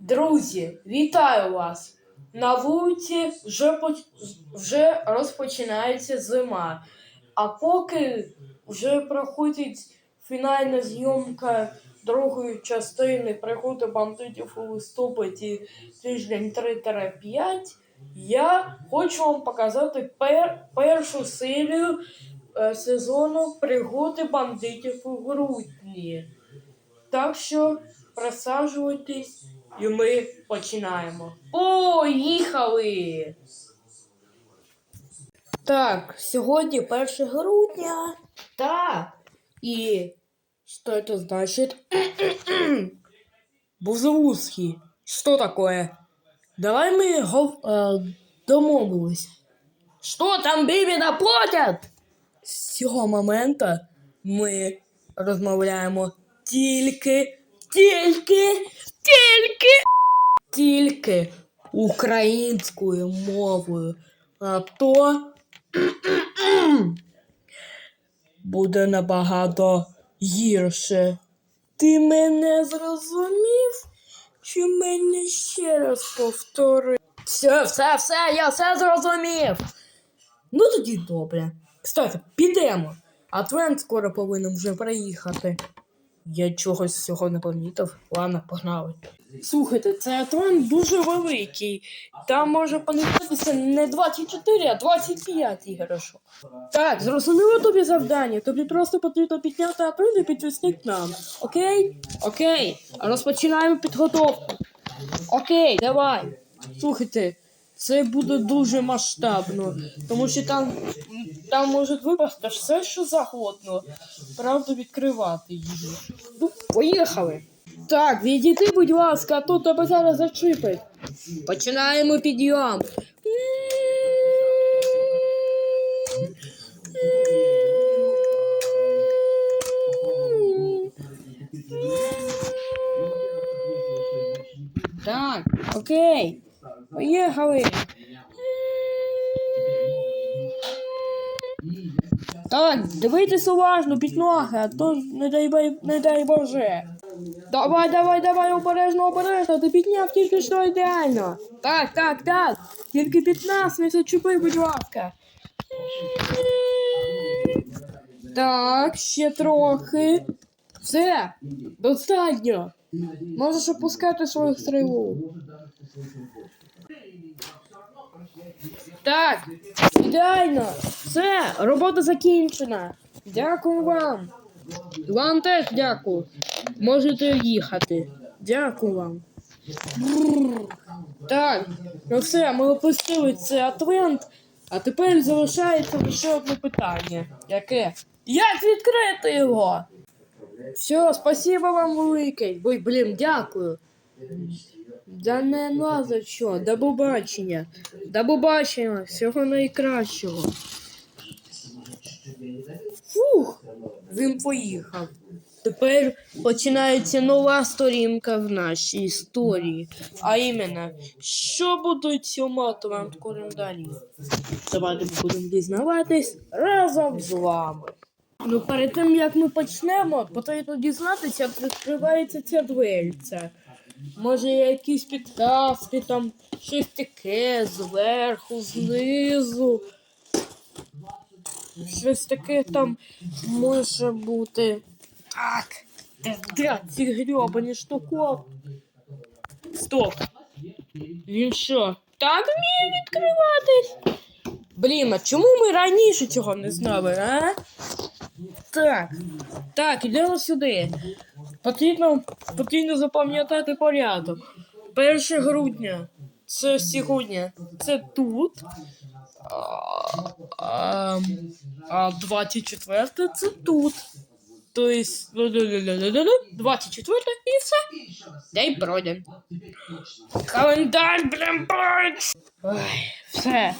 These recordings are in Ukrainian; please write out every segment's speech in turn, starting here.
Друзі, вітаю вас! На вулиці вже, поч- вже розпочинається зима. А поки вже проходить фінальна зйомка другої частини приходу бандитів у листопаді тиждень 3-5, я хочу вам показати пер- першу серію е, сезону пригоди бандитів у грудні. Так що присаджуйтесь, і ми починаємо. Поїхали! Так, сьогодні 1 грудня. Так. І що це значить? Бузовузький. Що таке? Давай ми гов... е, домовились. Що там бібі наплатять? З цього моменту ми розмовляємо тільки, тільки, тільки, тільки українською мовою. А то буде набагато гірше. Ти мене зрозумів? Чи мені ще раз повтори? Все, все, все, я все зрозумів. Ну тоді добре. Кстати, підемо. А Твент скоро повинен вже приїхати. Я чогось всього не помітив. Ладно, погнали. Слухайте, цей атрон дуже великий. Там може поміститися не 24, а 25 іграшок. Так, зрозуміло тобі завдання. Тобі просто потрібно підняти атрон і підвести к нам. Окей? Окей. Розпочинаємо підготовку. Окей, давай. Слухайте, це буде дуже масштабно, тому що там, там може випасти все, що завгодно. Правда, відкривати її. Ну, поїхали. Так, відійди, будь ласка, а то тебе зараз зачипить. Починаємо підйом. Так, окей. Поїхали. Так, дивитесь уважно під ноги, а то не дай, не дай Боже. Давай, давай, давай, обережно, обережно, ти підняв тільки що ідеально. Так, так, так. Тільки під нас не зачепи, будь ласка. Так, ще трохи. Все, достатньо. Можеш опускати свою стрілу. Так, ідеально. Все, робота закінчена. Дякую вам. Вам теж дякую. Можете їхати. Дякую вам. Бррр. Так, ну все, ми опустили цей адвент, а тепер залишається лише одне питання. Яке? Як відкрити його? Все, спасибо вам велике. Ой, блін, дякую. Да не за що. До побачення. До побачення. Всього найкращого. Фух, він поїхав. Тепер починається нова сторінка в нашій історії. А іменно, що будуть цьому вам далі? Давайте будемо дізнаватись разом з вами. Ну, перед тим як ми почнемо, потрібно дізнатися, як відкривається ця дверця. Може, є якісь підказки, там щось таке зверху, знизу. Щось таке там може бути. Так. Де ці грьобані штуко. Стоп. Він що? Так вміє відкриватись? Блін, а чому ми раніше цього не знали, а? Так. Так, ідемо сюди. Потрібно, потрібно запам'ятати порядок. 1 грудня. Це сьогодні. Це тут. А, а, а 24 це тут. Тобто, 24 і все. День пройден. Календар, блін! Ой, все.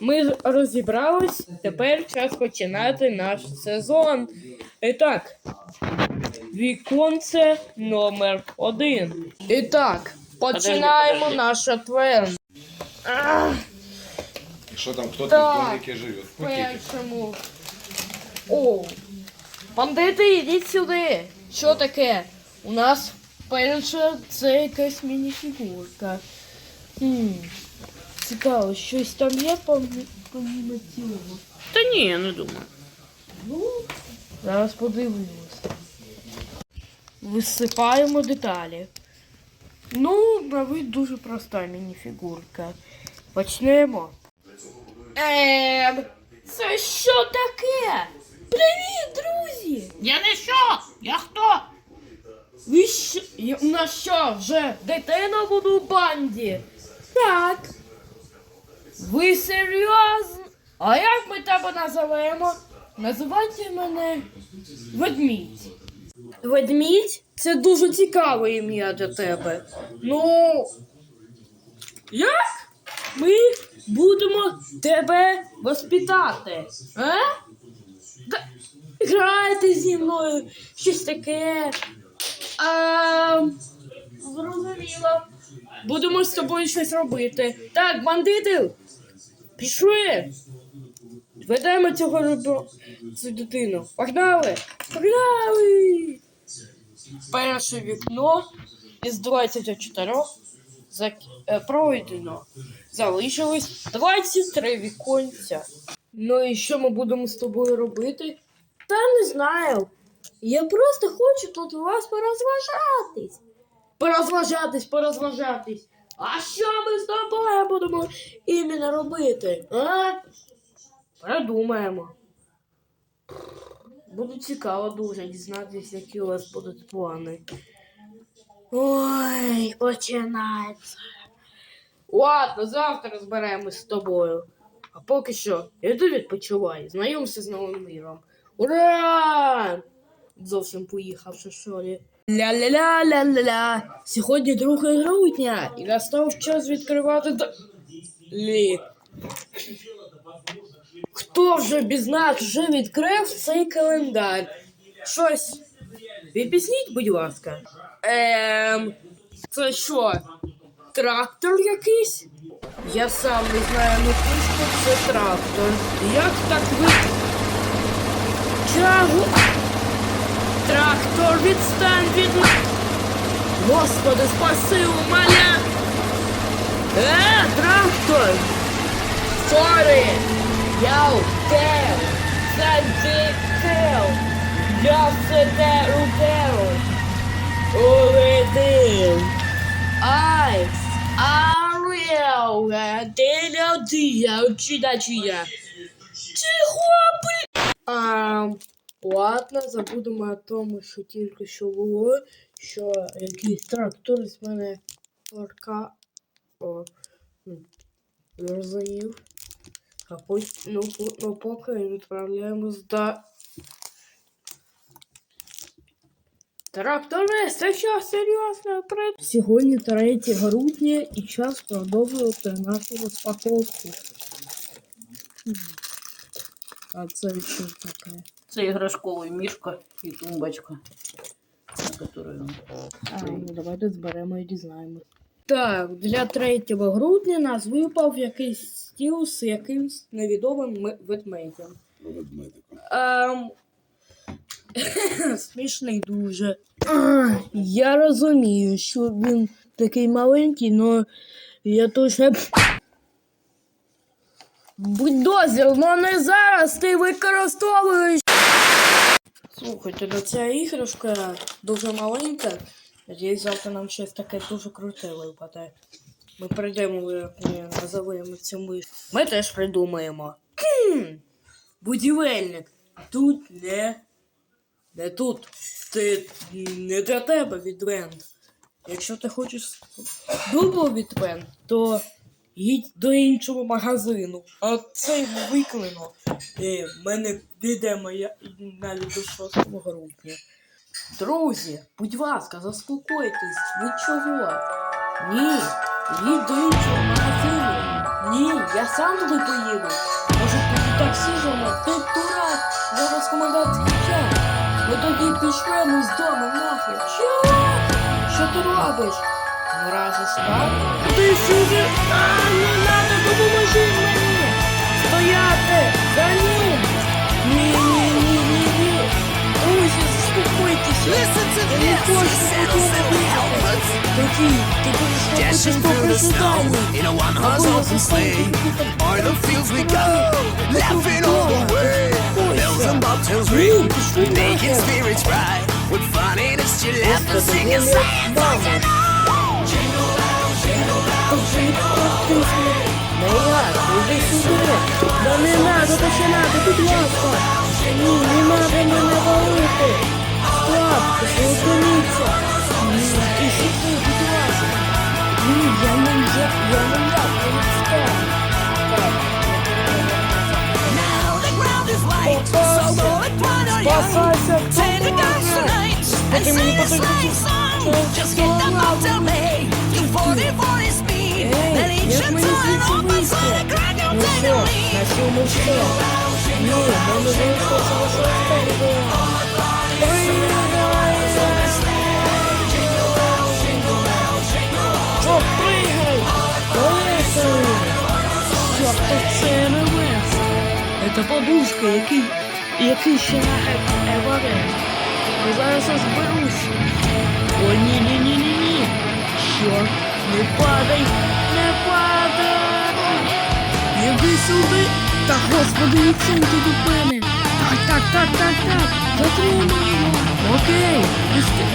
Ми розібрались. Тепер час починати наш сезон. І так, віконце номер один. І так, починаємо наш. Ах, Что там кто-то в домике живет? В першому. О, бандити, йдіть сюди. Що таке? У нас Перше, це якась мініфігурка. Хм. Цікаво, щось там є помімо цього. Та ні, я не думаю. Ну, зараз подивимось. Висипаємо деталі. Ну, на вид дуже проста мініфігурка. Почнемо. Ем, це що таке? Привіт, друзі! Я не що? Я хто? Ви що? Я- У нас що, вже дитина буде у банді? Так. Ви серйозно? А як ми тебе називаємо? Називайте мене ведмідь. Ведмідь? Це дуже цікаве ім'я для тебе. Ну. Як? Ми будемо тебе воспитати. А? Грайте зі мною, щось таке. А, зрозуміло. Будемо з тобою щось робити. Так, бандити, пішли. Ведемо цього цю дитину. Погнали! Погнали! Перше вікно із 24 зак... е, пройдено. Залишилось 23 віконця. Ну і що ми будемо з тобою робити? Та не знаю. Я просто хочу тут у вас порозважатись. Порозважатись, порозважатись. А що ми з тобою будемо іменно робити? А? Придумаємо. Буде цікаво дуже дізнатися, які у вас будуть плани. Ой, починається. Ладно, завтра розберемось з тобою. А поки що, іди відпочивай, знайомся з новим міром. Ура! Зовсім поїхавши, що ли. Ля-ля-ля-ля-ля-ля. Сьогодні 2 грудня і настав час відкривати. Лі. Хто вже без нас вже відкрив цей календар? Щось. Відпісніть, будь ласка. Ем, це що? Трактор якийсь? Я сам не знаю, ну пишку це трактор. Як так ви. Чагу? Трактор відстань від м- Господи, спаси у мене! Е, трактор! Сорі! Я втел! Це дітел! Я все те утел! Улетів! Ай! Аріел! Деля дія! Чия чия! Тихо, блін! А, ладно, забудемо о тому, що тільки що було, що якийсь трактор з мене орка. О, м, зрозумів. А потім, ну, по- ну поки відправляємось до... Трактори, це що серйозно? При... Сьогодні 3 грудня і час продовжувати нашу розпаковку. А це що таке? Це іграшковий мішка і тумбочка, на которую. А, ну давайте зберемо і дізнаємось. Так, для 3 грудня нас випав якийсь стіл з якимсь невідомим ме- ведмедем. Ем... Смішний дуже. Я розумію, що він такий маленький, але я точно. Будь дозвіл, но не зараз ти використовуєш. Слухайте, ну ця іграшка дуже маленька. Надіюсь, завтра нам щось таке дуже круте випаде. Ми прийдемо, ми називаємо цю миш. Ми теж придумаємо. Хм, будівельник. Тут не. Не тут. Ти не для тебе відвент. Якщо ти хочеш дубл відвент, то їдь до іншого магазину. А цей виклино. Е, в мене підемо я навіть до 6 грудня. Друзі, будь ласка, заспокойтесь, ви чого? Ні, їдь до іншого магазину. Ні, я сам туди поїду. Може тоді таксі жене? Ти дурак, зараз комендантський час. Ми тоді пішли з дому нахер. Чого? Що ти робиш? Разве так? Ти сюди? А, не надо, допоможи мені! Стояти! За! Ні, Такий, ти будеш робити по присіданню. in a one-horse open sleigh. O'er the fields we go, laughing all the way. Bells and bobtails ring, making spirits bright. With fun in us to laugh and sing and say it for tonight. Не іди сюди. Да не надо починати, будь ласка. Ні, не надо мене валити. Стоп, зупиніться. Ні, ти сюди, будь ласка. Ні, я не я, я не я, я не встану. Так, Now the ground is white, so go and run on your спасайся, хто Take the guns може. tonight and Поки мені sing a потрібно sleigh song. Just hit the mountain bay to 40 40 speed. Ей, Then each як your мені turn звідси opens вийти? on the ground, you Ну take що, the lead. на цьому все. Ні, мене залишилося лише останнє. Що, Це подушка, який, який ще на Еверест. Я зараз розберусь. О, ні-ні-ні-ні-ні. Що? Не падай! Не падай! Іди сюди! Та господи, відсуньте від мене! Так, так, так, так, так! Затримаємо! Окей!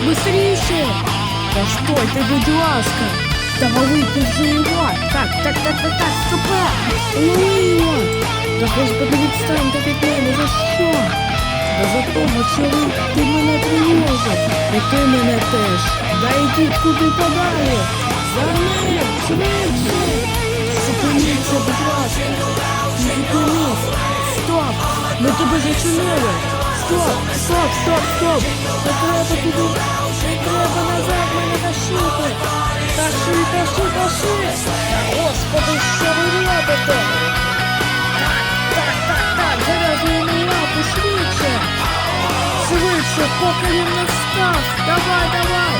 Бистріше! Та стойте, будь ласка! Та валити вже його! Так, так, так, так, так, супер! Лови! Та господи, відстаньте від мене, за що? Та за того, що ви ти мене тривожив! І ти мене теж! Да йдіть куди подалі! За ним! Швидше! Зупиніться, будь ласка! Стоп! Ми тебе зачинили! Стоп! Стоп, стоп, стоп! Не треба туди! Не треба назад мене тащити! Тащи, тащи, тащи! Господи, що ви робите? швидше! Швидше, поки він не встав! Давай, давай!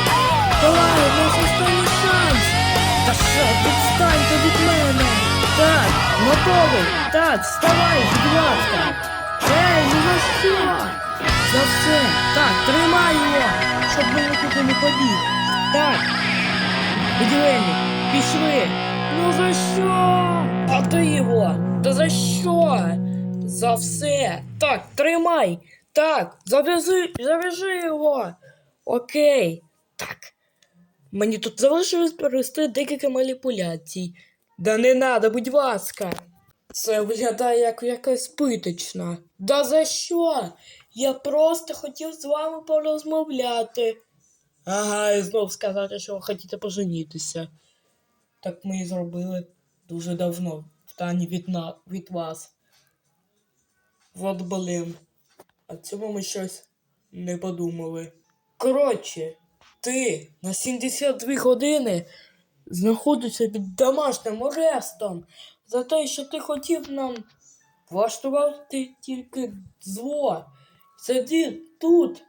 Давай, у нас останній шанс! Та що, відстаньте від мене! Так, готовий! Так, вставай, будь ласка! Ей, ну за що? За все! Так, тримай його! Щоб він нікуди не побіг! Так! Будівельник, пішли! Ну за що? А ти його! Та за що? За все! Так, тримай! Так, зав'язи, зав'яжи його! Окей! Так. Мені тут залишилось провести декілька маніпуляцій. Да не надо, будь ласка. Це виглядає як якась питочна. Да за що? Я просто хотів з вами порозмовляти. Ага, і знов сказати, що ви хочете поженітися. Так ми і зробили дуже давно, в тані від, на... від вас. От блин. А цьому ми щось не подумали. Коротше, ти на 72 години знаходишся під домашнім арестом за те, що ти хотів нам влаштувати тільки зло. Сиди тут,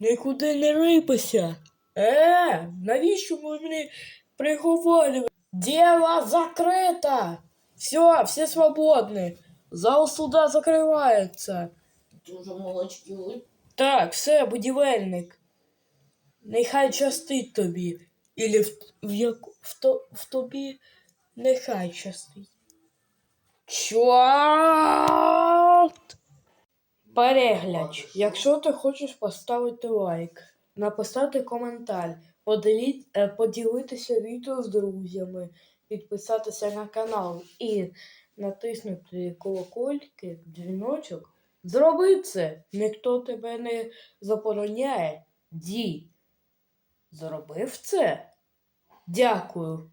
нікуди не рипайся. Е, навіщо ви мені приговорювали? Дело закрито! Все, все свободны. Зал суда закривається. Дуже молочки. Так, все, будівельник. Нехай щастить тобі. Ілі в, в, як, в, то, в тобі нехай щастить. Чорт! Перегляд. Якщо ти хочеш поставити лайк, написати коментар, поділіть, е, поділитися відео з друзями, підписатися на канал і натиснути колокольки, дзвіночок, зроби це. Ніхто тебе не забороняє. Ді. Зробив це? Дякую.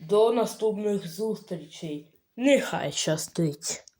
До наступних зустрічей. Нехай щастить.